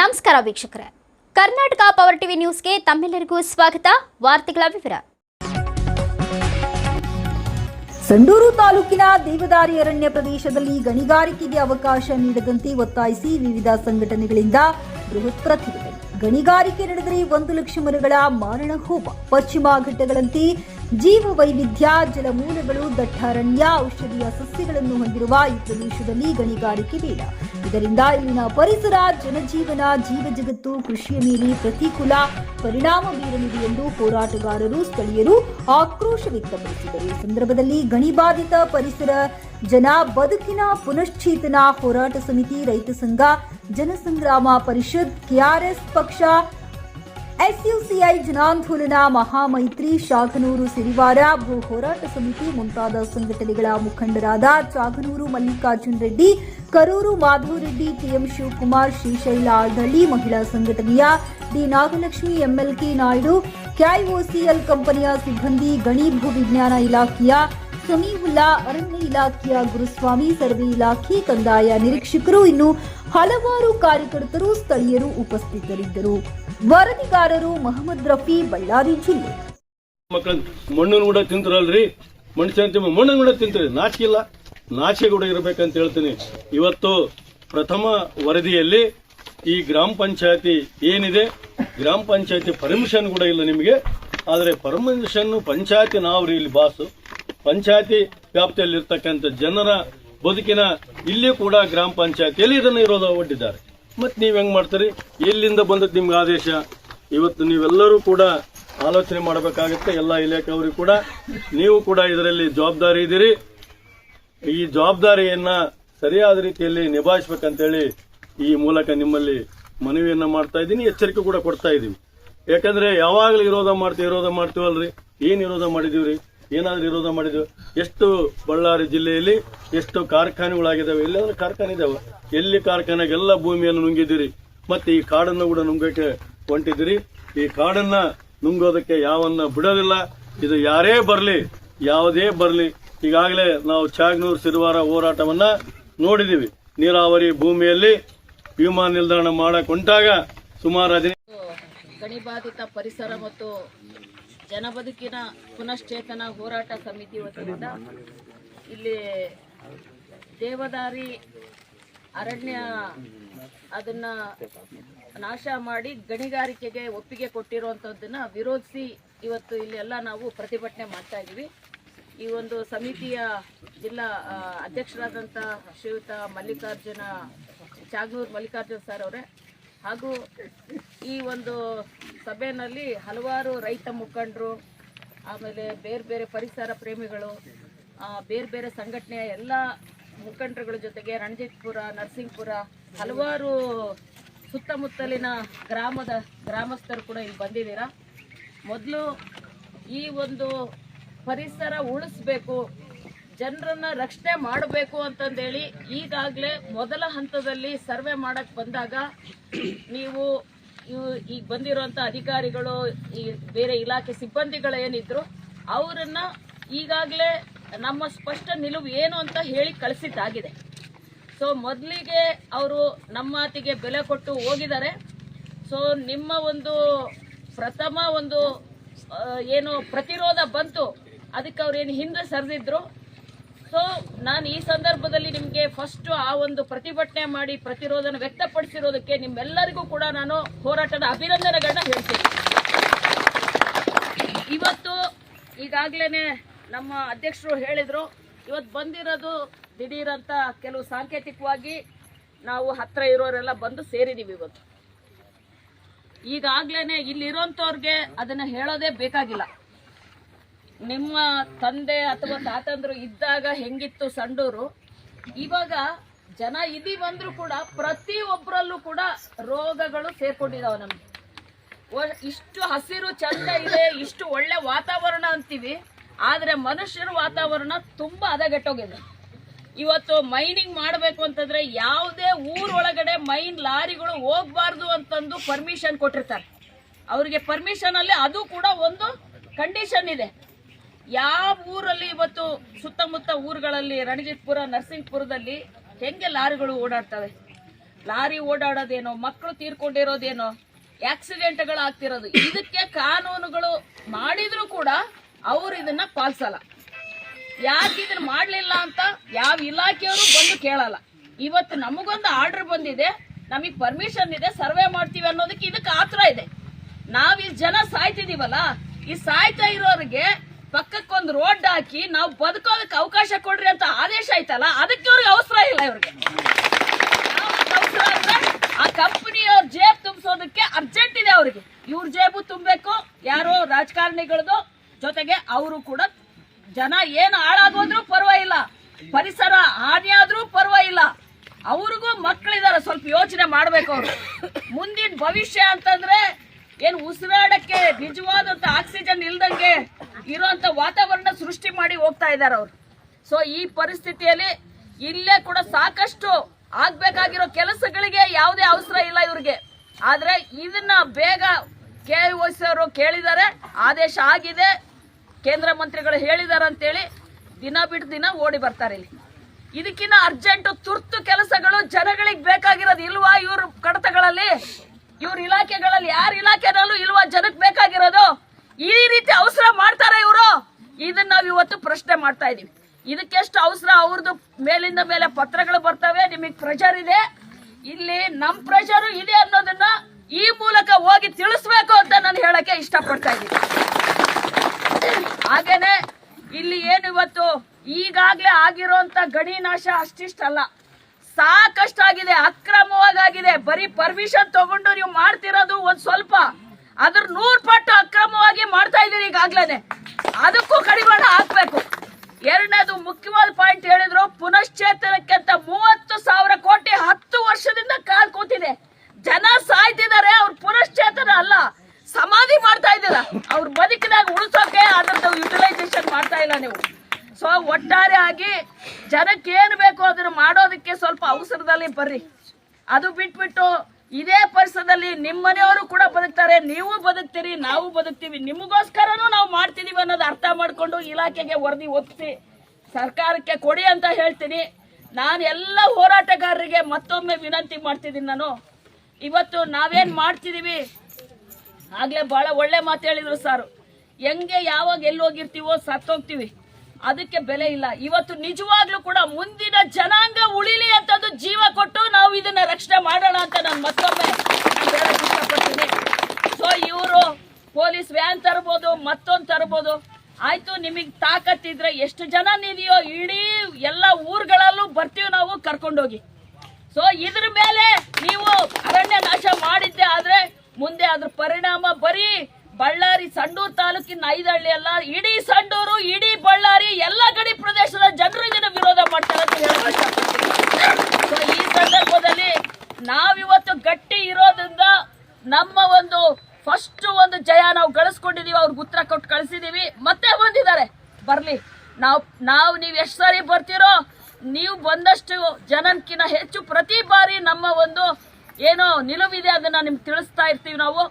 ನಮಸ್ಕಾರ ವೀಕ್ಷಕರೇ. Karnataka power TV ನ್ಯೂಸ್ಗೆ ತಮ್ಮೆಲ್ಲರಿಗೂ ಸ್ವಾಗತ. ವಾರ್ತೆಗಳ ವಿವರ. ಸಂಡೂರು ತಾಲೂಕಿನ ದೇವದಾರಿ ಅರಣ್ಯ ಪ್ರದೇಶದಲ್ಲಿ ಗಣಿಗಾರಿಕೆಗೆ ಅವಕಾಶ ನೀಡದಂತೆ ಒತ್ತಾಯಿಸಿ ವಿವಿಧ ಸಂಘಟನೆಗಳಿಂದ ಬೃಹತ್ ಪ್ರತಿಭಟನೆ. ಗಣಿಗಾರಿಕೆ ನಡೆದರೆ ಒಂದು ಲಕ್ಷ ಮರಗಳ ಮಾರಣ ಹೋಮ. ಪಶ್ಚಿಮ ಘಟ್ಟಗಳಂತೆ ಜೀವ ವೈವಿಧ್ಯ, ಜಲಮೂಲಗಳು, ದಟ್ಟಾರಣ್ಯ, ಔಷಧೀಯ ಸಸ್ಯಗಳನ್ನು ಹೊಂದಿರುವ ಈ ಪ್ರದೇಶದಲ್ಲಿ ಗಣಿಗಾರಿಕೆ ಬೇಡ. ಇದರಿಂದ ಇಲ್ಲಿನ ಪರಿಸರ, ಜನಜೀವನ, ಜೀವ ಜಗತ್ತು ಕೃಷಿಯ ಮೇಲೆ ಪ್ರತಿಕೂಲ ಪರಿಣಾಮ ಬೀರಲಿದೆ ಎಂದು ಹೋರಾಟಗಾರರು, ಸ್ಥಳೀಯರು ಆಕ್ರೋಶ ವ್ಯಕ್ತಪಡಿಸಿದರು. ಈ ಸಂದರ್ಭದಲ್ಲಿ ಗಣಿಬಾಧಿತ ಪರಿಸರ, ಜನ ಬದುಕಿನ ಪುನಶ್ಚೇತನ ಹೋರಾಟ ಸಮಿತಿ, ರೈತ ಸಂಘ, ಜನಸಂಗ್ರಾಮ ಪರಿಷತ್ ಕೆಆರ್ಎಸ್ ಪಕ್ಷ ಎಸ್ಯುಸಿಐ ಜನಾಂದೋಲನ, ಮಹಾಮೈತ್ರಿ ಶಾಖನೂರು ಸಿರಿವಾರ, ಭೂ ಹೋರಾಟ ಸಮಿತಿ ಮುಂತಾದ ಸಂಘಟನೆಗಳ ಮುಖಂಡರಾದ ಚಾಗನೂರು ಮಲ್ಲಿಕಾರ್ಜುನ್ ರೆಡ್ಡಿ, ಕರೂರು ಮಾಧವ್ ರೆಡ್ಡಿ, ಟಿಎಂ ಶಿವಕುಮಾರ್ ಶ್ರೀಶೈಲ ಆಲ್ದಳ್ಳಿ ಮಹಿಳಾ ಸಂಘಟನೆಯ D Nagalakshmi MLK Naidu, KIOCL ಕಂಪನಿಯ ಸಿಬ್ಬಂದಿ, ಗಣಿ ಭೂ ವಿಜ್ಞಾನ ಇಲಾಖೆಯ ಸಮೀವುಲ್ಲಾ ಅರಣ್ಯ ಇಲಾಖೆಯ ಗುರುಸ್ವಾಮಿ, ಸರ್ವೆ ಇಲಾಖೆ ಕಂದಾಯ ನಿರೀಕ್ಷಕರು ಇನ್ನು ಹಲವಾರು ಕಾರ್ಯಕರ್ತರು ಸ್ಥಳೀಯರು ಉಪಸ್ಥಿತರಿದ್ದರು. ವರದಿಗಾರರು ಮಹಮ್ಮದ್ ರಫಿ ಬಳ್ಳಾರಿ ಜಿಲ್ಲೆ. ಮಣ್ಣನ್ನು ಕೂಡ ತಿಂತಾರಲ್ರಿ? ತಿಂಬ ಮಣ್ಣನ್ನು ಕೂಡ ತಿಂತಾರೆ. ನಾಚಿಕಿಲ್ಲ ನಾಚಿಕೆ ಕೂಡ ಇರಬೇಕಂತ ಹೇಳ್ತೀನಿ. ಇವತ್ತು ಪ್ರಥಮ ವರದಿಯಲ್ಲಿ ಈ ಗ್ರಾಮ ಪಂಚಾಯತಿ ಏನಿದೆ? ಗ್ರಾಮ ಪಂಚಾಯತಿ ಪರ್ಮಿಷನ್ ಕೂಡ ಇಲ್ಲ ನಿಮಗೆ. ಆದರೆ ಪರ್ಮಿಷನ್ ಪಂಚಾಯತಿ ನಾವು ರೀ ಇಲ್ಲಿ ಬಾಸು. ಪಂಚಾಯತಿ ವ್ಯಾಪ್ತಿಯಲ್ಲಿರ್ತಕ್ಕಂಥ ಜನರ ಬದುಕಿನ ಇಲ್ಲಿ ಕೂಡ ಗ್ರಾಮ ಪಂಚಾಯತಿಯಲ್ಲಿ ಇದನ್ನು ಇರೋದು ಒಡ್ಡಿದ್ದಾರೆ. ಮತ್ತೆ ನೀವ್ ಹೆಂಗ್ ಮಾಡ್ತೀರಿ? ಎಲ್ಲಿಂದ ಬಂದದ್ದು ನಿಮ್ಗೆ ಆದೇಶ? ಇವತ್ತು ನೀವೆಲ್ಲರೂ ಕೂಡ ಆಲೋಚನೆ ಮಾಡಬೇಕಾಗುತ್ತೆ, ಎಲ್ಲ ಇಲಾಖೆಯವರು ಕೂಡ. ನೀವು ಕೂಡ ಇದರಲ್ಲಿ ಜವಾಬ್ದಾರಿ ಇದ್ದೀರಿ. ಈ ಜವಾಬ್ದಾರಿಯನ್ನ ಸರಿಯಾದ ರೀತಿಯಲ್ಲಿ ನಿಭಾಯಿಸ್ಬೇಕಂತೇಳಿ ಈ ಮೂಲಕ ನಿಮ್ಮಲ್ಲಿ ಮನವಿಯನ್ನ ಮಾಡ್ತಾ ಇದ್ದೀನಿ, ಎಚ್ಚರಿಕೆ ಕೂಡ ಕೊಡ್ತಾ ಇದ್ದೀವಿ ಯಾಕಂದ್ರೆ ಯಾವಾಗಲೂ ಇರೋದ ಮಾಡ್ತೀವಿ, ವಿರೋಧ ಮಾಡ್ತೀವಲ್ರಿ? ಏನ್ ವಿರೋಧ ಮಾಡಿದೀವ್ರಿ? ಏನಾದ್ರೂ ವಿರೋಧ ಮಾಡಿದ್ವಿ ಎಷ್ಟು ಬಳ್ಳಾರಿ ಜಿಲ್ಲೆಯಲ್ಲಿ ಎಷ್ಟು ಕಾರ್ಖಾನೆಗಳಾಗಿದ್ದಾವೆ ಎಲ್ಲಾದ್ರೂ ಕಾರ್ಖಾನೆ ಇದಾವೆ, ಎಲ್ಲಿ ಕಾರ್ಖಾನೆಗೆಲ್ಲ ಭೂಮಿಯನ್ನು ನುಂಗಿದ್ದೀರಿ, ಮತ್ತೆ ಈ ಕಾಡನ್ನು ಕೂಡ ನುಂಗಕ್ಕೆ ಹೊಂಟಿದ್ದೀರಿ, ಈ ಕಾಡನ್ನ ನುಂಗೋದಕ್ಕೆ ಯಾವನ್ನ ಬಿಡೋದಿಲ್ಲ, ಇದು ಯಾರೇ ಬರಲಿ, ಯಾವುದೇ ಬರಲಿ, ಈಗಾಗಲೇ ನಾವು ಚಾಗ್ನೂರು ಸಿರುವಾರ ಹೋರಾಟವನ್ನ ನೋಡಿದೀವಿ ನೀರಾವರಿ ಭೂಮಿಯಲ್ಲಿ ವಿಮಾನ ನಿಲ್ದಾಣ ಮಾಡಕ್ ಹೊಂಟಾಗ ಸುಮಾರು ಹದಿನೈದು ಗಣಿಬಾಧಿತ ಪರಿಸರ ಮತ್ತು ಜನಬದುಕಿನ ಪುನಶ್ಚೇತನ ಹೋರಾಟ ಸಮಿತಿ ವತಿಯಿಂದ ಇಲ್ಲಿ ದೇವದಾರಿ ಅರಣ್ಯ ಅದನ್ನ ನಾಶ ಮಾಡಿ ಗಣಿಗಾರಿಕೆಗೆ ಒಪ್ಪಿಗೆ ಕೊಟ್ಟಿರುವಂಥದ್ದನ್ನ ವಿರೋಧಿಸಿ ಇವತ್ತು ಇಲ್ಲಿ ಎಲ್ಲ ನಾವು ಪ್ರತಿಭಟನೆ ಮಾಡ್ತಾ ಇದ್ದೀವಿ ಈ ಒಂದು ಸಮಿತಿಯ ಜಿಲ್ಲಾ ಅಧ್ಯಕ್ಷರಾದಂಥ ಶ್ರೀಯುತ ಮಲ್ಲಿಕಾರ್ಜುನ, ಚಾಗ್ನೂರ್ ಮಲ್ಲಿಕಾರ್ಜುನ್ ಸರ್ ಅವರೇ ಹಾಗೂ ಈ ಒಂದು ಸಭೆಯಲ್ಲಿ ಹಲವಾರು ರೈತ ಮುಖಂಡರು, ಆಮೇಲೆ ಬೇರೆ ಬೇರೆ ಪರಿಸರ ಪ್ರೇಮಿಗಳು ಬೇರೆ ಬೇರೆ ಸಂಘಟನೆಯ ಎಲ್ಲ ಮುಖಂಡರುಗಳ ಜೊತೆಗೆ ರಣಜಿತ್ಪುರ ನರ್ಸಿಂಗ್ಪುರ ಹಲವಾರು ಸುತ್ತಮುತ್ತಲಿನ ಗ್ರಾಮದ ಗ್ರಾಮಸ್ಥರು ಕೂಡ ಇಲ್ಲಿ ಬಂದಿದ್ದೀರಾ? ಮೊದಲು ಈ ಒಂದು ಪರಿಸರ ಉಳಿಸ್ಬೇಕು, ಜನರನ್ನ ರಕ್ಷಣೆ ಮಾಡಬೇಕು ಅಂತಂದೇಳಿ ಈಗಾಗಲೇ ಮೊದಲ ಹಂತದಲ್ಲಿ ಸರ್ವೆ ಮಾಡಕ್ಕೆ ಬಂದಾಗ, ನೀವು ಇವು ಈಗ ಬಂದಿರುವಂತ ಅಧಿಕಾರಿಗಳು, ಈ ಬೇರೆ ಇಲಾಖೆ ಸಿಬ್ಬಂದಿಗಳು ಏನಿದ್ರು, ಅವರನ್ನ ಈಗಾಗಲೇ ನಮ್ಮ ಸ್ಪಷ್ಟ ನಿಲುವು ಏನು ಅಂತ ಹೇಳಿ ಕಳಿಸಿದ್ದಾಗಿದೆ. ಸೊ ಮೊದಲಿಗೆ ಅವರು ನಮ್ಮ ಮಾತಿಗೆ ಬೆಲೆ ಕೊಟ್ಟು ಹೋಗಿದ್ದಾರೆ. ಸೊ ನಿಮ್ಮ ಒಂದು ಪ್ರಥಮ ಒಂದು ಏನು ಪ್ರತಿರೋಧ ಬಂತು. ಅದಕ್ಕೆ ಅವ್ರು ಏನು ಹಿಂದೆ ಸರಿದಿದ್ರು. ಸೊ ನಾನು ಈ ಸಂದರ್ಭದಲ್ಲಿ ನಿಮಗೆ ಫಸ್ಟ್ ಆ ಒಂದು ಪ್ರತಿಭಟನೆ ಮಾಡಿ ಪ್ರತಿರೋಧನ ವ್ಯಕ್ತಪಡಿಸಿರೋದಕ್ಕೆ ನಿಮ್ಮೆಲ್ಲರಿಗೂ ಕೂಡ ನಾನು ಹೋರಾಟದ ಅಭಿನಂದನೆಗಳನ್ನ ಹೇಳ್ತೀನಿ. ಇವತ್ತು ಈಗಾಗಲೇ ನಮ್ಮ ಅಧ್ಯಕ್ಷರು ಹೇಳಿದರು, ಇವತ್ತು ಬಂದಿರೋದು ದಿಢೀರಂತ ಕೆಲವು ಸಾಂಕೇತಿಕವಾಗಿ ನಾವು ಹತ್ರ ಇರೋರೆಲ್ಲ ಬಂದು ಸೇರಿದೀವಿ ಇವತ್ತು. ಈಗಾಗ್ಲೇನೆ ಇಲ್ಲಿರೋಂಥವ್ರಿಗೆ ಅದನ್ನ ಹೇಳೋದೇ ಬೇಕಾಗಿಲ್ಲ. ನಿಮ್ಮ ತಂದೆ ಅಥವಾ ತಾತಂದ್ರು ಇದ್ದಾಗ ಹೆಂಗಿತ್ತು ಸಂಡೂರು? ಇವಾಗ ಜನ ಬಂದರೂ ಕೂಡ ಪ್ರತಿ ಒಬ್ಬರಲ್ಲೂ ಕೂಡ ರೋಗಗಳು ಸೇರ್ಕೊಂಡಿದಾವ ನಮ್ಗೆ. ಇಷ್ಟು ಹಸಿರು ಚಂದ ಇದೆ, ಇಷ್ಟು ಒಳ್ಳೆ ವಾತಾವರಣ ಅಂತೀವಿ, ಆದ್ರೆ ಮನುಷ್ಯರ ವಾತಾವರಣ ತುಂಬಾ ಹದಗೆಟ್ಟೋಗಿದೆ. ಇವತ್ತು ಮೈನಿಂಗ್ ಮಾಡಬೇಕು ಅಂತಂದ್ರೆ ಯಾವುದೇ ಊರೊಳಗಡೆ ಮೈನ್ ಲಾರಿಗಳು ಹೋಗ್ಬಾರ್ದು ಅಂತಂದು ಪರ್ಮಿಷನ್ ಕೊಟ್ಟಿರ್ತಾರೆ. ಅವರಿಗೆ ಪರ್ಮಿಷನ್ ಅಲ್ಲಿ ಅದು ಕೂಡ ಒಂದು ಕಂಡೀಷನ್ ಇದೆ. ಯಾವ ಊರಲ್ಲಿ ಇವತ್ತು ಸುತ್ತಮುತ್ತ ಊರುಗಳಲ್ಲಿ ರಣಜಿತ್ಪುರ ನರ್ಸಿಂಗ್ಪುರದಲ್ಲಿ ಹೆಂಗೆ ಲಾರಿಗಳು ಓಡಾಡ್ತವೆ? ಲಾರಿ ಓಡಾಡೋದೇನೋ, ಮಕ್ಕಳು ತೀರ್ಕೊಂಡಿರೋದೇನೋ ಆಕ್ಸಿಡೆಂಟ್ಗಳು ಆಗ್ತಿರೋದು ಇದಕ್ಕೆ ಕಾನೂನುಗಳು ಮಾಡಿದ್ರು ಕೂಡ ಅವರು ಇದನ್ನ ಪಾಲಿಸಲ್ಲ. ಯಾಕೆ ಇದನ್ನ ಮಾಡಲಿಲ್ಲ ಅಂತ ಯಾವ ಇಲಾಖೆಯವರು ಬಂದು ಕೇಳಲ್ಲ. ಇವತ್ತು ನಮಗೊಂದು ಆರ್ಡರ್ ಬಂದಿದೆ, ನಮಗೆ ಪರ್ಮಿಷನ್ ಇದೆ, ಸರ್ವೆ ಮಾಡ್ತೀವಿ ಅನ್ನೋದಕ್ಕೆ ಇದಕ್ಕೆ ಆತರ ಇದೆ. ನಾವ್ ಈ ಜನ ಸಾಯ್ತಿದೀವಲ್ಲ, ಈ ಸಾಯ್ತಾ ಇರೋರಿಗೆ ಪಕ್ಕಕ್ಕೊಂದು ರೋಡ್ ಹಾಕಿ ನಾವು ಬದುಕೋದಕ್ಕೆ ಅವಕಾಶ ಕೊಡ್ರಿ ಅಂತ ಆದೇಶ ಆಯ್ತಲ್ಲ ಅದಕ್ಕೆ ಅವ್ರಿಗೆ ಅವಸರ ಇಲ್ಲ ಇವ್ರಿಗೆ. ಆ ಕಂಪನಿಯವ್ರ ಜೇಬ್ ತುಂಬಿಸೋದಕ್ಕೆ ಅರ್ಜೆಂಟ್ ಇದೆ ಅವ್ರಿಗೆ. ಇವ್ರ ಜೇಬು ತುಂಬಬೇಕು, ಯಾರೋ ರಾಜಕಾರಣಿಗಳದು ಜೊತೆಗೆ ಅವರು ಕೂಡ ಜನ ಏನು ಹಾಳಾಗೋದ್ರೂ ಪರವಾಗಿಲ್ಲ. ಪರಿಸರ ಹಾನಿಯಾದ್ರೂ ಪರವಾಗಿಲ್ಲ. ಅವ್ರಿಗೂ ಮಕ್ಕಳಿದಾರೆ ಸ್ವಲ್ಪ ಯೋಚನೆ ಮಾಡ್ಬೇಕು ಅವ್ರು. ಮುಂದಿನ ಭವಿಷ್ಯ ಅಂತಂದ್ರೆ ಏನು ಉಸಿರಾಡಕ್ಕೆ ನಿಜವಾದಂತ ಆಕ್ಸಿಜನ್ ಇಲ್ದಂಗೆ ಇರುವಂತ ವಾತಾವರಣ ಸೃಷ್ಟಿ ಮಾಡಿ ಹೋಗ್ತಾ ಇದ್ದಾರೆ ಅವರು. ಸೊ ಈ ಪರಿಸ್ಥಿತಿಯಲ್ಲಿ ಇಲ್ಲೇ ಕೂಡ ಸಾಕಷ್ಟು ಆಗ್ಬೇಕಾಗಿರೋ ಕೆಲಸಗಳಿಗೆ ಯಾವುದೇ ಅವಸರ ಇಲ್ಲ ಇವ್ರಿಗೆ. ಆದ್ರೆ ಇದನ್ನ ಬೇಗ ಕೆ ಅವರು ಕೇಳಿದ್ದಾರೆ, ಆದೇಶ ಆಗಿದೆ. ಕೇಂದ್ರ ಮಂತ್ರಿಗಳು ಹೇಳಿದ್ದಾರೆ ಅಂತೇಳಿ ದಿನ ಬಿಟ್ಟು ದಿನ ಓಡಿ ಬರ್ತಾರೆ ಇಲ್ಲಿ. ಇದಕ್ಕಿಂತ ಅರ್ಜೆಂಟ್ ತುರ್ತು ಕೆಲಸಗಳು ಜನಗಳಿಗೆ ಬೇಕಾಗಿರೋದು ಇಲ್ವಾ ಇವ್ರ ಕಡತಗಳಲ್ಲಿ? ಇವ್ರ ಇಲಾಖೆಗಳಲ್ಲಿ ಯಾರ ಇಲಾಖೆನಲ್ಲೂ ಇಲ್ವಾ ಜನಕ್ಕೆ ಬೇಕಾಗಿರೋದು? ಈ ರೀತಿ ಅವಸರ ಮಾಡ್ತಾರೆ ಇವರು. ಇದನ್ನ ನಾವು ಇವತ್ತು ಪ್ರಶ್ನೆ ಮಾಡ್ತಾ ಇದೀವಿ. ಇದಕ್ಕೆಷ್ಟು ಅವಸರ? ಅವ್ರದ್ದು ಮೇಲಿಂದ ಮೇಲೆ ಪತ್ರಗಳು ಬರ್ತವೆ, ನಿಮಗೆ ಪ್ರೆಷರ್ ಇದೆ. ಇಲ್ಲಿ ನಮ್ಮ ಪ್ರೆಷರು ಇದೆ ಅನ್ನೋದನ್ನ ಈ ಮೂಲಕ ಹೋಗಿ ತಿಳಿಸ್ಬೇಕು ಅಂತ ನಾನು ಹೇಳಕ್ಕೆ ಇಷ್ಟಪಡ್ತಾ ಇದ್ದೀನಿ ಹಾಗೇನೆ ಇಲ್ಲಿ ಏನು ಇವತ್ತು ಈಗಾಗ್ಲೇ ಆಗಿರೋಂತ ಗಡಿ ನಾಶ ಅಷ್ಟಿಷ್ಟಲ್ಲ. ಸಾಕಷ್ಟಾಗಿದೆ, ಅಕ್ರಮವಾಗಿದೆ. ಬರೀ ಪರ್ಮಿಷನ್ ತಗೊಂಡು ನೀವು ಮಾಡ್ತಿರೋದು ಒಂದ್ ಸ್ವಲ್ಪ ಅದ್ರ ನೂರ್ ಪಟ್ಟು ಅಕ್ರಮವಾಗಿ ಮಾಡ್ತಾ ಇದೀರಿ ಈಗಾಗ್ಲೇನೆ. ಅದಕ್ಕೂ ಕಡಿವಾಣ ಹಾಕ್ಬೇಕು. ಎರಡನೇದು ಮುಖ್ಯವಾದ ಪಾಯಿಂಟ್ ಹೇಳಿದ್ರು ಪುನಶ್ಚೇತನಕ್ಕೆ ಅಂತ ಮೂವತ್ತು ಸಾವಿರ ಕೋಟಿ ಹತ್ತು ವರ್ಷದಿಂದ ಕಾಲ್ ಕೂತಿದೆ. ಜನ ಸಾಯ್ತಿದ್ದಾರೆ, ಅವ್ರ ಪುನಶ್ಚೇತನ ಅಲ್ಲ. ಸಮಾಧಿ ಮಾಡ್ತಾ ಇದ್ದೀರಾ. ಅವ್ರ ಬದುಕಿನಾಗ ಉಳಿಸೋಕೆ ಅದ್ರದ್ದು ಯುಟಿಲೈಸೇಷನ್ ಮಾಡ್ತಾ ಇಲ್ಲ ನೀವು. ಸೊ ಒಟ್ಟಾರೆ ಆಗಿ ಜನಕ್ಕೆ ಏನು ಬೇಕು ಅದನ್ನ ಮಾಡೋದಕ್ಕೆ ಸ್ವಲ್ಪ ಅವಸರದಲ್ಲಿ ಬರ್ರಿ. ಅದು ಬಿಟ್ಬಿಟ್ಟು ಇದೇ ಪರಿಸರದಲ್ಲಿ ನಿಮ್ಮನೆಯವರು ಕೂಡ ಬದುಕ್ತಾರೆ, ನೀವು ಬದುಕ್ತೀರಿ, ನಾವು ಬದುಕ್ತೀವಿ. ನಿಮಗೋಸ್ಕರನೂ ನಾವು ಮಾಡ್ತಿದೀವಿ ಅನ್ನೋದು ಅರ್ಥ ಮಾಡಿಕೊಂಡು ಇಲಾಖೆಗೆ ವರದಿ ಒಪ್ಪಿಸಿ ಸರ್ಕಾರಕ್ಕೆ ಕೊಡಿ ಅಂತ ಹೇಳ್ತೀನಿ. ನಾನು ಎಲ್ಲ ಹೋರಾಟಗಾರರಿಗೆ ಮತ್ತೊಮ್ಮೆ ವಿನಂತಿ ಮಾಡ್ತಿದ್ದೀನಿ ನಾನು. ಇವತ್ತು ನಾವೇನ್ ಮಾಡ್ತಿದೀವಿ? ಆಗ್ಲೇ ಬಹಳ ಒಳ್ಳೆ ಮಾತು ಹೇಳಿದ್ರು ಸರ್. ಹೆಂಗೆ ಯಾವಾಗ ಎಲ್ಲಿ ಹೋಗಿರ್ತೀವೋ ಸತ್ತೋಗ್ತೀವಿ. ಅದಕ್ಕೆ ಬೆಲೆ ಇಲ್ಲ. ಇವತ್ತು ನಿಜವಾಗ್ಲೂ ಕೂಡ ಮುಂದಿನ ಜನಾಂಗ ಉಳಿಲಿ ಅಂತದ್ದು ಜೀವ ಕೊಟ್ಟು ನಾವು ಇದನ್ನ ರಕ್ಷಣೆ ಮಾಡೋಣ ಅಂತ ನಾನು ಮತ್ತೊಮ್ಮೆ ಇಷ್ಟಪಡ್ತೀನಿ. ಸೊ ಇವರು ಪೊಲೀಸ್ ವ್ಯಾನ್ ತರ್ಬೋದು, ಮತ್ತೊಂದು ತರ್ಬೋದು. ಆಯ್ತು, ನಿಮಗೆ ತಾಕತ್ತಿದ್ರೆ ಎಷ್ಟು ಜನ ಇದೆಯೋ ಇಡೀ ಎಲ್ಲ ಊರುಗಳಲ್ಲೂ ಬರ್ತೀವಿ ನಾವು ಕರ್ಕೊಂಡೋಗಿ. ಸೊ ಇದ್ರ ಮೇಲೆ ನೀವು ಅರಣ್ಯ ನಾಶ ಮಾಡಿದ್ದೆ ಆದ್ರೆ ಮುಂದೆ ಅದ್ರ ಪರಿಣಾಮ ಬರೀ ಬಳ್ಳಾರಿ, ಸಂಡೂರು ತಾಲೂಕಿನ ಐದಳ್ಳಿ ಅಲ್ಲ ಇಡೀ ಸಂಡೂರು ಇಡೀ ಬಳ್ಳಾರಿ ಎಲ್ಲ ಗಡಿ ಪ್ರದೇಶದ ಜನರು ಇದನ್ನ ವಿರೋಧ ಮಾಡ್ತಾರೆ ಅಂತ ಹೇಳಕ್ ಇಷ್ಟಪಡ್ತೀನಿ ಸೊ ಈ ಸಂದರ್ಭದಲ್ಲಿ ನಾವಿವತ್ತು ಗಟ್ಟಿ ಇರೋದ್ರಿಂದ ನಮ್ಮ ಒಂದು ಫಸ್ಟ್ ಒಂದು ಜಯ ನಾವು ಗಳಿಸ್ಕೊಂಡಿದೀವಿ ಅವ್ರಿಗೆ ಉತ್ತರ ಕೊಟ್ಟು ಕಳಿಸಿದೀವಿ ಮತ್ತೆ ಬಂದಿದ್ದಾರೆ ಬರ್ಲಿ ನಾವು ನಾವು ನೀವು ಎಷ್ಟು ಸಾರಿ ಬರ್ತೀರೋ ನೀವು ಬಂದಷ್ಟು ಜನಕ್ಕಿಂತ ಹೆಚ್ಚು ಪ್ರತಿ ಬಾರಿ ನಮ್ಮ ಒಂದು ಏನೋ ನಿಲುವಿದೆ ಅದನ್ನ ನಿಮ್ಗೆ ತಿಳಿಸ್ತಾ ನಾವು.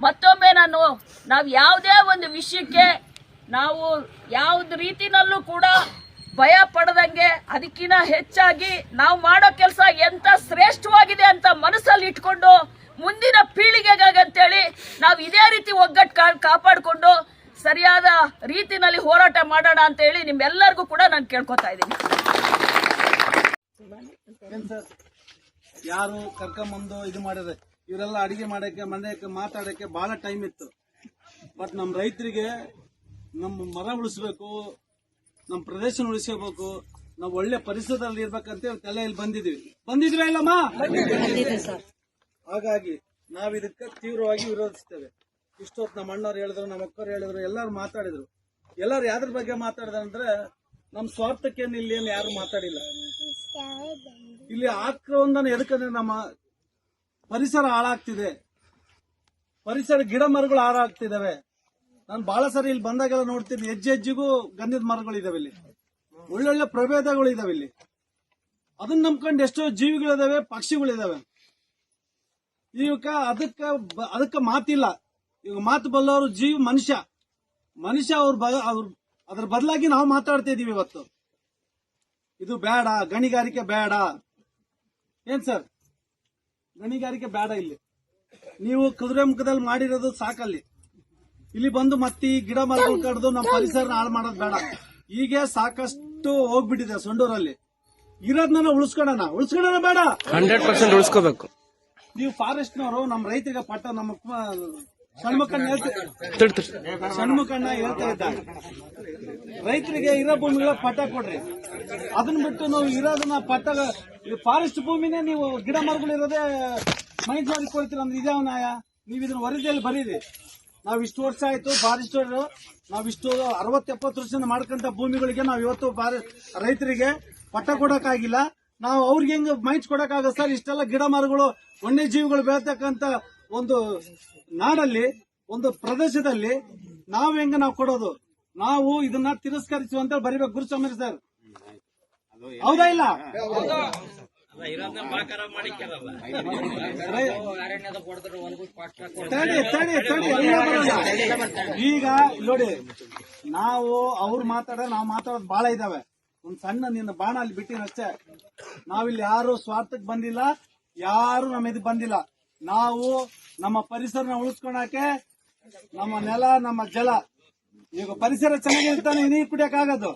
ಮತ್ತೊಮ್ಮೆ ನಾನು, ನಾವು ಯಾವುದೇ ಒಂದು ವಿಷಯಕ್ಕೆ ನಾವು ಯಾವ್ದು ರೀತಿನಲ್ಲೂ ಕೂಡ ಭಯ ಪಡದಂಗೆ ಅದಕ್ಕಿಂತ ಹೆಚ್ಚಾಗಿ ನಾವು ಮಾಡೋ ಕೆಲಸ ಎಂತ ಶ್ರೇಷ್ಠವಾಗಿದೆ ಅಂತ ಮನಸ್ಸಲ್ಲಿ ಇಟ್ಕೊಂಡು ಮುಂದಿನ ಪೀಳಿಗೆಗಾಗಂತೇಳಿ ನಾವು ಇದೇ ರೀತಿ ಒಗ್ಗಟ್ಟು ಕಾಪಾಡಿಕೊಂಡು ಸರಿಯಾದ ರೀತಿನಲ್ಲಿ ಹೋರಾಟ ಮಾಡೋಣ ಅಂತ ಹೇಳಿ ನಿಮ್ಮೆಲ್ಲರಿಗೂ ಕೂಡ ನಾನು ಕೇಳ್ಕೊತಾ ಇದ್ದೀನಿ. ಯಾರು ಕರ್ಕೊಂಬಂದು ಇದು ಮಾಡಿದ್ರೆ? ಇವರೆಲ್ಲ ಅಡಿಗೆ ಮಾಡಕ್ಕೆ ಮನೆಯಕ್ಕೆ ಮಾತಾಡಕ್ಕೆ ಬಹಳ ಟೈಮ್ ಇತ್ತು. ಬಟ್ ನಮ್ಮ ರೈತರಿಗೆ ನಮ್ಮ ಮರ ಉಳಿಸ್ಬೇಕು ನಮ್ಮ ಪ್ರದೇಶ ಉಳಿಸ್ಕೋಬೇಕು ನಾವು ಒಳ್ಳೆ ಪರಿಸರದಲ್ಲಿ ಇರ್ಬೇಕಂತ ತಲೆಯಲ್ಲಿ ಬಂದಿದ್ವಿ. ಬಂದಿದ್ವಿ ಇಲ್ಲಮ್ಮ? ಹಾಗಾಗಿ ನಾವು ಇದಕ್ಕೆ ತೀವ್ರವಾಗಿ ವಿರೋಧಿಸ್ತೇವೆ. ಇಷ್ಟೊತ್ತು ನಮ್ಮ ಅಣ್ಣವ್ರು ಹೇಳಿದ್ರು ನಮ್ಮ ಅಕ್ಕವ್ರು ಹೇಳಿದ್ರು ಎಲ್ಲರೂ ಮಾತಾಡಿದ್ರು. ಎಲ್ಲರೂ ಯಾವ್ದ್ರ ಬಗ್ಗೆ ಮಾತಾಡಿದ್ರೆ ಅಂದ್ರೆ ನಮ್ಮ ಸ್ವಾರ್ಥಕ್ಕೇನು ಇಲ್ಲಿ ಏನು ಯಾರು ಮಾತಾಡಿಲ್ಲ. ಇಲ್ಲಿ ಆಕ್ರಮಣ ಎದಕ್ಕಂದ್ರೆ ನಮ್ಮ ಪರಿಸರ ಹಾಳಾಗ್ತಿದೆ. ಪರಿಸರ ಗಿಡ ಮರಗಳು ಹಾಳಾಗ್ತಿದಾವೆ. ನಾನು ಬಹಳ ಸರಿ ಇಲ್ಲಿ ಬಂದಾಗೆಲ್ಲ ನೋಡ್ತೀನಿ. ಹೆಜ್ಜೆ ಹೆಜ್ಜೆಗೂ ಗಂಧದ ಮರಗಳು ಇದಾವೆ ಇಲ್ಲಿ. ಒಳ್ಳೊಳ್ಳೆ ಪ್ರಭೇದಗಳು ಇದಾವೆ ಇಲ್ಲಿ. ಅದನ್ನ ನಂಬ್ಕೊಂಡು ಎಷ್ಟೋ ಜೀವಿಗಳಿದಾವೆ, ಪಕ್ಷಿಗಳಿದಾವೆ. ಇವಕ್ಕ ಅದಕ್ಕ ಅದಕ್ಕ ಮಾತಿಲ್ಲ. ಈಗ ಮಾತು ಬಲ್ಲವರು ಜೀವ, ಮನುಷ್ಯ. ಮನುಷ್ಯ ಅವ್ರ ಅವ್ರ, ಅದ್ರ ಬದಲಾಗಿ ನಾವು ಮಾತಾಡ್ತಾ ಇದೀವಿ ಇವತ್ತು. ಇದು ಬೇಡ, ಗಣಿಗಾರಿಕೆ ಬೇಡ. ಏನ್ ಸರ್? ಗಣಿಗಾರಿಕೆ ಬೇಡ ಇಲ್ಲಿ. ನೀವು ಕುದುರೆ ಮುಖದಲ್ಲಿ ಮಾಡಿರೋದು ಸಾಕಲ್ಲಿ. ಇಲ್ಲಿ ಬಂದು ಮತ್ತೆ ಈ ಗಿಡ ಮರಗಳು ಕಡ್ದು ನಮ್ಮ ಪರಿಸರನ ಹಾಳು ಮಾಡೋದು ಬೇಡ. ಹೀಗೆ ಸಾಕಷ್ಟು ಹೋಗ್ಬಿಟ್ಟಿದೆ ಸೊಂಡೂರಲ್ಲಿ. ಇರೋದನ್ನ ಉಳಿಸ್ಕೊಳ್ಳೋಣ ಉಳಿಸ್ಕೊಳ್ಳೋಣ ಬೇಡ. ಹಂಡ್ರೆಡ್ ಪರ್ಸೆಂಟ್ ಉಳಿಸ್ಕೋಬೇಕು. ನೀವು ಫಾರೆಸ್ಟ್ನವರು ನಮ್ಮ ರೈತರಿಗೆ ಪಟ್ಟ ನಮ್ಮ ಷಣ್ಮುಖಣ್ಣ ಹೇಳ್ತಾ ಇದ್ದಾರೆ. ರೈತರಿಗೆ ಇರೋ ಭೂಮಿಗಳ ಪಟ್ಟ ಕೊಡ್ರಿ. ಅದನ್ನ ಬಿಟ್ಟು ನಾವು ಇರೋದನ್ನ ಪಟ್ಟ ಫಾರೆಸ್ಟ್ ಭೂಮಿನೇ ನೀವು ಗಿಡ ಮರಗಳು ಇರೋದೇ ಮೈಂಡ್ ಮಾಡಿ ಕೊಡ್ತೀರ ಅಂದ್ರೆ ಇದ್ಯಾವ ನ್ಯಾಯ ನೀವು ಇದನ್ನ ವರದಿಯಲ್ಲಿ ಬರೀರಿ. ನಾವು ಇಷ್ಟು ವರ್ಷ ಆಯ್ತು ಫಾರೆಸ್ಟ್ ನಾವು ಇಷ್ಟು ಅರವತ್ತು ಎಪ್ಪತ್ತು ವರ್ಷದಿಂದ ಮಾಡ್ಕೊಂತ ಭೂಮಿಗಳಿಗೆ ನಾವು ಇವತ್ತು ರೈತರಿಗೆ ಪಟ್ಟ ಕೊಡಕ್ಕಾಗಿಲ್ಲ. ನಾವು ಅವ್ರಿಗೆ ಹೆಂಗ್ ಮೈಂಡ್ಸ್ ಕೊಡಕ್ಕಾಗ ಸರ್? ಇಷ್ಟೆಲ್ಲ ಗಿಡ ಮರಗಳು, ವನ್ಯಜೀವಿಗಳು ಬೆಳತಕ್ಕಂತ ಒಂದು ನಾಡಲ್ಲಿ, ಒಂದು ಪ್ರದೇಶದಲ್ಲಿ ನಾವ್ ಹೆಂಗ ನಾವು ಕೊಡೋದು? ನಾವು ಇದನ್ನ ತಿರಸ್ಕರಿಸುವಂತ ಬರೀಬೇಕು ಗುರುಸ್ವಾಮಿ ಸರ್. ಹೌದಾ ಇಲ್ಲ. ಈಗ ನೋಡಿ, ನಾವು ಅವ್ರು ಮಾತಾಡ, ನಾವು ಮಾತಾಡೋದು ಬಹಳ ಇದಾವೆ. ಒಂದ್ ಸಣ್ಣ ನಿನ್ನ ಬಾಣ ಅಲ್ಲಿ ಬಿಟ್ಟಿನಷ್ಟೇ ನಾವಿಲ್ಲಿ ಯಾರು ಸ್ವಾರ್ಥಕ್ಕೆ ಬಂದಿಲ್ಲ, ಯಾರು ನಮ್ಮ ಇದು ಬಂದಿಲ್ಲ. ನಾವು ನಮ್ಮ ಪರಿಸರನ ಉಳಿಸ್ಕೊಳಕ್ಕೆ ನಮ್ಮ ನೆಲ ನಮ್ಮ ಜಲ. ಈಗ ಪರಿಸರ ಚೆನ್ನಾಗಿರ್ತಾನೆ ನೀರು ಕುಡಿಯಕ್ಕಾಗದು.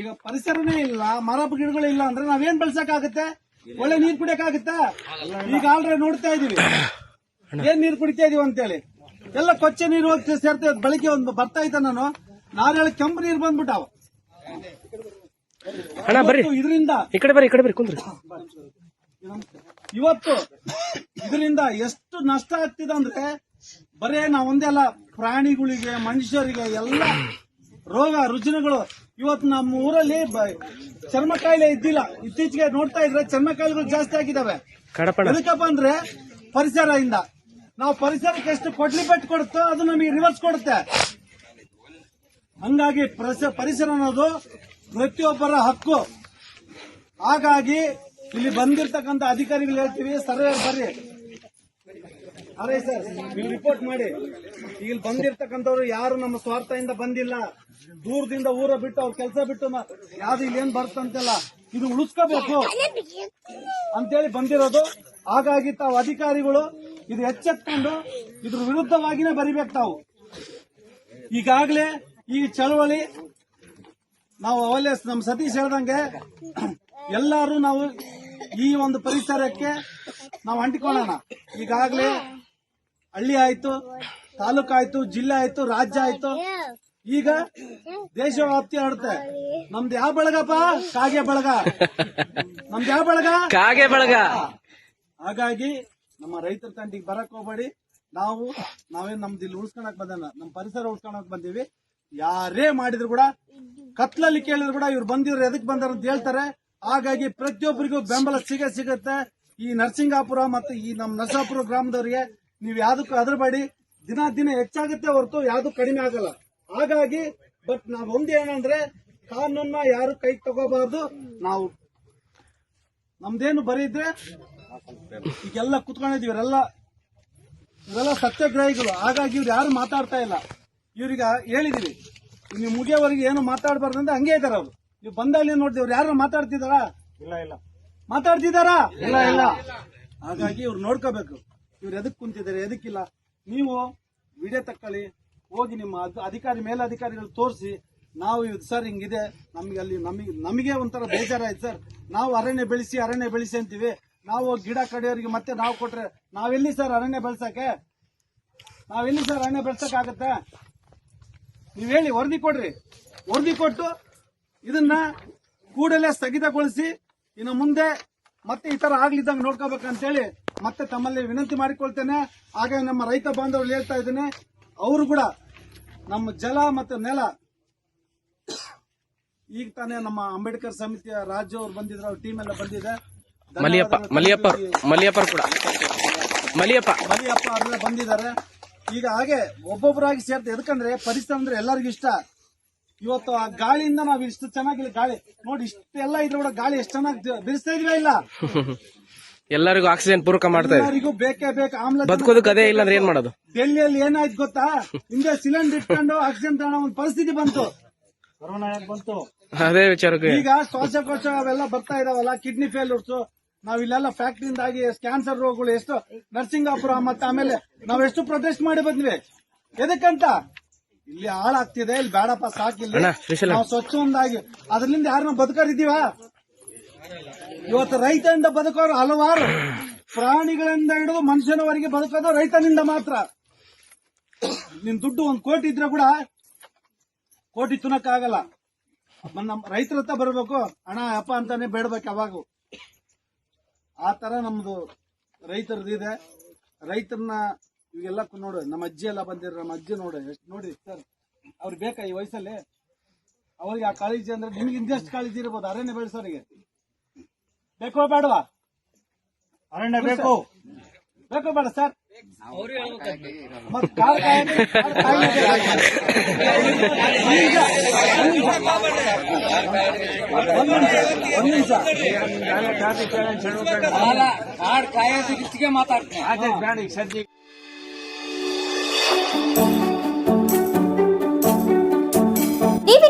ಈಗ ಪರಿಸರನೇ ಇಲ್ಲ ಮರ ಗಿಡಗಳು ಇಲ್ಲ ಅಂದ್ರೆ ನಾವೇನ್ ಬೆಳ್ಸಕ್ಕಾಗತ್ತೆ? ಒಳ್ಳೆ ನೀರ್ ಕುಡಿಯಕ್ಕಾಗತ್ತಾ? ಈಗ ಆಲ್ರೆ ನೋಡ್ತಾ ಇದೀವಿ. ಏನ್ ನೀರ್ ಕುಡಿತಾ ಇದೀವಿ ಅಂತೇಳಿ. ಎಲ್ಲ ಕೊಚ್ಚೆ ನೀರು ಹೋಗ್ತಾ ಸೇರ್ತಾ ಬೆಳಿಗ್ಗೆ ಒಂದು ಬರ್ತಾ ಇದ್ದ ನಾನು. ನಾಳೆ ಕೆಂಪು ನೀರು ಬಂದ್ಬಿಟ್ಟಾವ. ಇದರಿಂದ ಇವತ್ತು ಇದರಿಂದ ಎಷ್ಟು ನಷ್ಟ ಆಗ್ತಿದೆ ಅಂದ್ರೆ ಬರೇ ನಾವ್ ಒಂದೇ ಅಲ್ಲ ಪ್ರಾಣಿಗಳಿಗೆ ಮನುಷ್ಯರಿಗೆ ಎಲ್ಲ ರೋಗ ರುಜಿನಗಳು. ಇವತ್ತು ನಮ್ಮ ಊರಲ್ಲಿ ಚರ್ಮ ಕಾಯಿಲೆ ಇದ್ದಿಲ್ಲ. ಇತ್ತೀಚೆಗೆ ನೋಡ್ತಾ ಇದ್ರೆ ಚರ್ಮ ಕಾಯಿಲೆಗಳು ಜಾಸ್ತಿ ಆಗಿದ್ದಾವೆ. ಅದಕ್ಕಪ್ಪ ಎದಕ್ಕಪ್ಪ ಅಂದ್ರೆ ಪರಿಸರದಿಂದ. ನಾವು ಪರಿಸರಕ್ಕೆ ಎಷ್ಟು ಕೊಡ್ಲಿ ಪೆಟ್ಟು ಕೊಡುತ್ತೋ ಅದು ನಮಗೆ ರಿವರ್ಸ್ ಕೊಡುತ್ತೆ. ಹಂಗಾಗಿ ಪ್ರಸ- ಪರಿಸರ ಅನ್ನೋದು ಪ್ರತಿಯೊಬ್ಬರ ಹಕ್ಕು. ಹಾಗಾಗಿ ಇಲ್ಲಿ ಬಂದಿರ್ತಕ್ಕಂಥ ಅಧಿಕಾರಿಗಳು ಹೇಳ್ತೀವಿ ಸರ್ವೆ ಬರ್ರಿ. ಅರೇ ಸರ್, ನೀವು ರಿಪೋರ್ಟ್ ಮಾಡಿ. ಇಲ್ಲಿ ಬಂದಿರ್ತಕ್ಕಂಥವ್ರು ಯಾರು ನಮ್ಮ ಸ್ವಾರ್ಥದಿಂದ ಬಂದಿಲ್ಲ. ದೂರದಿಂದ ಊರ ಬಿಟ್ಟು ಅವ್ರ ಕೆಲಸ ಬಿಟ್ಟು ಮ- ಇಲ್ಲಿ ಏನ್ ಬರ್ತಂತೆಲ್ಲ ಇದು ಉಳಿಸ್ಕೋಬೇಕು. ಅಂತೇಳಿ ಬಂದಿರೋದು. ಹಾಗಾಗಿ ತಾವು ಅಧಿಕಾರಿಗಳು ಇದು ಎಚ್ಚೆತ್ಕೊಂಡು ಇದ್ರ ವಿರುದ್ಧವಾಗಿನೇ ಬರಿಬೇಕು ತಾವು. ಈಗಾಗಲೇ ಈ ಚಳವಳಿ ನಾವು ಅವಲ್ಲೇ ನಮ್ಮ ಸತೀಶ್ ಹೇಳ್ದಂಗೆ ಎಲ್ಲರೂ ನಾವು ಈ ಒಂದು ಪರಿಸರಕ್ಕೆ ನಾವು ಅಂಟಿಕೊಳ್ಳೋಣ. ಈಗಾಗಲೇ ಹಳ್ಳಿ ಆಯ್ತು ತಾಲೂಕು ಆಯ್ತು ಜಿಲ್ಲೆ ಆಯ್ತು ರಾಜ್ಯ ಆಯ್ತು. ಈಗ ದೇಶ ವ್ಯಾಪ್ತಿ ಆಡುತ್ತೆ. ನಮ್ದು ಯಾವ ಬಳಗಪ್ಪ? ಕಾಗೆ ಬಳಗ. ನಮ್ದು ಯಾವ ಬಳಗ? ಕಾಗೆ ಬಳಗ. ಹಾಗಾಗಿ ನಮ್ಮ ರೈತರ ತಂಡಿಗೆ ಬರಕ್ ಹೋಗ್ಬೇಡಿ. ನಾವು ನಾವೇನ್ ನಮ್ದು ಇಲ್ಲಿ ಉಳ್ಸ್ಕೊಳಕ್ ಬಂದಲ್ಲ ನಮ್ಮ ಪರಿಸರ ಉಳ್ಸ್ಕೊಳಕ್ ಬಂದೀವಿ. ಯಾರೇ ಮಾಡಿದ್ರು ಕೂಡ ಕತ್ಲಲ್ಲಿ ಕೇಳಿದ್ರು ಕೂಡ ಇವ್ರು ಬಂದಿದ್ರು ಎದಕ್ ಬಂದಾರ ಅಂತ ಹೇಳ್ತಾರೆ. ಹಾಗಾಗಿ ಪ್ರತಿಯೊಬ್ಬರಿಗೂ ಬೆಂಬಲ ಸಿಗ ಸಿಗುತ್ತೆ. ಈ ನರಸಿಂಗಾಪುರ ಮತ್ತು ಈ ನಮ್ಮ ನರಸಾಪುರ ಗ್ರಾಮದವರಿಗೆ ನೀವು ಯಾವ್ದಕ್ಕೂ ಹೆದರಬೇಡಿ ದಿನ ದಿನ ಹೆಚ್ಚಾಗುತ್ತೆ ಹೊರತು ಯಾವ್ದು ಕಡಿಮೆ ಆಗಲ್ಲ. ಹಾಗಾಗಿ ಬಟ್ ನಾವ್ ಒಂದು ಏನಂದ್ರೆ ಕಾನೂನ್ನ ಯಾರು ಕೈ ತಗೋಬಾರ್ದು ನಾವು ನಮ್ದೇನು ಬರೀದ್ರೆ ಈಗೆಲ್ಲ ಕುತ್ಕೊಂಡಿದೀವಿ ಇವರೆಲ್ಲ ಇವರೆಲ್ಲ ಸತ್ಯಾಗ್ರಹಿಗಳು. ಹಾಗಾಗಿ ಇವ್ರು ಯಾರು ಮಾತಾಡ್ತಾ ಇಲ್ಲ. ಇವ್ರಿಗೆ ಹೇಳಿದೀವಿ ನೀವು ಮುಗಿಯವರೆಗೆ ಏನು ಮಾತಾಡಬಾರ್ದು ಅಂತ ಹಂಗೆ ಇದಾರೆ ಅವ್ರು. ನೀವು ಬಂದಲ್ಲಿ ನೋಡ್ತೀವಿ ಅವ್ರು ಯಾರು ಮಾತಾಡ್ತಿದಾರಾ ಇಲ್ಲ ಇಲ್ಲ. ಮಾತಾಡ್ತಿದಾರಾ ಇಲ್ಲ ಇಲ್ಲ. ಹಾಗಾಗಿ ಇವ್ರು ನೋಡ್ಕೋಬೇಕು. ಇವ್ರು ಎದಕ್ ಕುಂತಿದ್ದಾರೆ, ಎದಕ್ಕಿಲ್ಲ? ನೀವು ವಿಡಿಯೋ ತಕ್ಕೊಳ್ಳಿ ಹೋಗಿ ನಿಮ್ಮ ಅಧಿಕಾರಿ, ಮೇಲಧಿಕಾರಿಗಳು ತೋರಿಸಿ, ನಾವು ಇದು ಸರ್ ಹಿಂಗಿದೆ, ನಮ್ಗೆ ಅಲ್ಲಿ ನಮಗೆ ನಮಗೆ ಒಂಥರ ಬೇಜಾರಾಯ್ತು ಸರ್. ನಾವು ಅರಣ್ಯ ಬೆಳೆಸಿ ಅರಣ್ಯ ಬೆಳೆಸಿ ಅಂತೀವಿ. ನಾವು ಗಿಡ ಕಡೆಯವರಿಗೆ ಮತ್ತೆ ನಾವು ಕೊಟ್ರೆ, ನಾವೆಲ್ಲಿ ಸರ್ ಅರಣ್ಯ ಬೆಳ್ಸಕ್ಕೆ? ನಾವೆಲ್ಲಿ ಸರ್ ಅರಣ್ಯ ಬೆಳೆಸಕ್ಕಾಗತ್ತೆ ನೀವ್ ಹೇಳಿ, ವರದಿ ಕೊಡ್ರಿ. ವರದಿ ಕೊಟ್ಟು ಇದನ್ನ ಕೂಡಲೇ ಸ್ಥಗಿತಗೊಳಿಸಿ, ಇನ್ನು ಮುಂದೆ ಮತ್ತೆ ಈ ತರ ಆಗ್ಲಿದ್ದಂಗೆ ನೋಡ್ಕೋಬೇಕಂತೇಳಿ ಮತ್ತೆ ತಮ್ಮಲ್ಲಿ ವಿನಂತಿ ಮಾಡಿಕೊಳ್ತೇನೆ. ಹಾಗೆ ನಮ್ಮ ರೈತ ಬಾಂಧವರು ಹೇಳ್ತಾ ಇದ್ದೇನೆ ಅವರು ಕೂಡ ನಮ್ಮ ಜಲ ಮತ್ತು ನೆಲ ಈಗ ತಾನೇ ನಮ್ಮ ಅಂಬೇಡ್ಕರ್ ಸಮಿತಿಯ ರಾಜ್ಯ ಅವರು ಬಂದಿದ್ರು ಅವ್ರ ಟೀಮ್ ಎಲ್ಲ ಬಂದಿದೆ. ಮಲಿಯಪ್ಪ ಮಲಿಯಪ್ಪ ಮಲಿಯಪ್ಪ ಕೂಡ. ಮಲಿಯಪ್ಪ. ಮಲಿಯಪ್ಪ ಅವರೆಲ್ಲ ಬಂದಿದ್ದಾರೆ. ಈಗ ಹಾಗೆ ಒಬ್ಬೊಬ್ಬರಾಗಿ ಸೇರ್ತಾ. ಎದಕಂದ್ರೆ ಪರಿಸರ ಅಂದ್ರೆ ಎಲ್ಲರಿಗೂ ಇಷ್ಟ. ಇವತ್ತು ಆ ಗಾಳಿಯಿಂದ ನಾವು ಇಷ್ಟು ಚೆನ್ನಾಗಿಲ್ಲ ಗಾಳಿ. ನೋಡಿ ಇಷ್ಟೆಲ್ಲ ಇದ್ರ ಕೂಡ ಗಾಳಿ ಎಷ್ಟು ಚೆನ್ನಾಗಿ ಬಿರಿಸ್ತಾ ಇದೀವ ಇಲ್ಲ? ಎಲ್ಲರಿಗೂ ಆಕ್ಸಿಜನ್ ಪೂರಕ ಮಾಡ್ತಾ ಇದೆ. ಎಲ್ಲರಿಗೂ ಬೇಕೇ ಬೇಕು ಆಮ್ಲ ಬದುಕೋದಕ್ಕೆ ಅದೇ ಇಲ್ಲ ಅಂದ್ರೆ ಏನ್ ಮಾಡೋದು? ಡೆಲ್ಲಿಯಲ್ಲಿ ಏನಾಯ್ತು ಗೊತ್ತಾ? ಹಿಂದೆ ಸಿಲಿಂಡರ್ ಇಟ್ಕೊಂಡು ಆಕ್ಸಿಜನ್ ತಗೊಳ್ಳೋ ಒಂದು ಪರಿಸ್ಥಿತಿ ಬಂತು. ಕೊರೋನಾ ಯಾಕೆ ಬಂತು? ಅದೇ ವಿಚಾರಕ್ಕೆ. ಈಗ ಶ್ವಾಸಕೋಶ ಅವೆಲ್ಲ ಬರ್ತಾ ಇದಾವಲ್ಲ ಕಿಡ್ನಿ ಫೇಲ್ಯೂರ್ಸ್ ನಾವ್ ಇಲ್ಲೆಲ್ಲ ಫ್ಯಾಕ್ಟ್ರಿಯಿಂದಾಗಿ ಕ್ಯಾನ್ಸರ್ ರೋಗಗಳು ಎಷ್ಟು ನರಸಿಂಗಾಪುರ ಮತ್ತೆ ಆಮೇಲೆ ನಾವ್ ಎಷ್ಟು ಪ್ರೊಟೆಸ್ಟ್ ಮಾಡಿ ಬಂದ್ವಿ. ಎದಕ್ಕಂತ? ಇಲ್ಲಿ ಹಾಳಾಗ್ತಿದೆ ಇಲ್ಲಿ ಬೇಡಪ್ಪ ಸಾಕಿಲ್ಲ. ಅಣ್ಣ, ಸ್ವಚ್ಛ ನಾವು ಸ್ವಚ್ಛಂದಾಗಿ ಅದರಿಂದ ಯಾರನ್ನ ಬದುಕೋರಿದ್ದೀವ? ಇವತ್ತು ರೈತನಿಂದ ಬದುಕೋರು ಹಲವಾರು. ಪ್ರಾಣಿಗಳಿಂದ ಹಿಡಿದು ಮನುಷ್ಯನವರೆಗೆ ಬದುಕೋದು ರೈತನಿಂದ ಮಾತ್ರ. ನಿನ್ ದುಡ್ಡು ಒಂದ್ ಕೋಟಿ ಇದ್ರೆ ಕೂಡ ಕೋಟಿ ತುನಕ್ಕಾಗಲ್ಲ ಆಗಲ್ಲ ನಮ್ ರೈತರ ಹತ್ರ ಬರಬೇಕು ಹಣ ಅಪ್ಪ ಅಂತಾನೆ ಬೇಡ್ಬೇಕು ಯಾವಾಗ. ಆ ತರ ನಮ್ದು ರೈತರದ್ದು ಇದೆ. ರೈತರನ್ನ ಇವೆಲ್ಲ ನೋಡು, ನಮ್ಮ ಅಜ್ಜಿ ಎಲ್ಲ ಬಂದಿರ ನಮ್ಮ ಅಜ್ಜಿ ನೋಡಿ, ಎಷ್ಟು ನೋಡಿ, ಸರ್, ಅವ್ರಿಗೆ ಬೇಕಾ ಈ ವಯಸ್ಸಲ್ಲಿ? ಅವ್ರಿಗೆ ಆ ಕಾಳಜಿ ಅಂದ್ರೆ ನಿಮ್ಗೆ ಇಂದಷ್ಟು ಕಾಳಜಿ ಇರ್ಬೋದು, ಅರಣ್ಯ ಬೆಳೆಸೋರಿಗೆ. ಬೇಕೋ ಬೇಡವಾ? ಅರಣ್ಯ ಬೇಕು. ಬೇಕೋ ಬೇಡ ಸರ್. ಮತ್ತ್ ಕಾಡ್ ಕಾಯ್ದೆ, ಕಾಡ್ ಕಾಯ್ದೆ.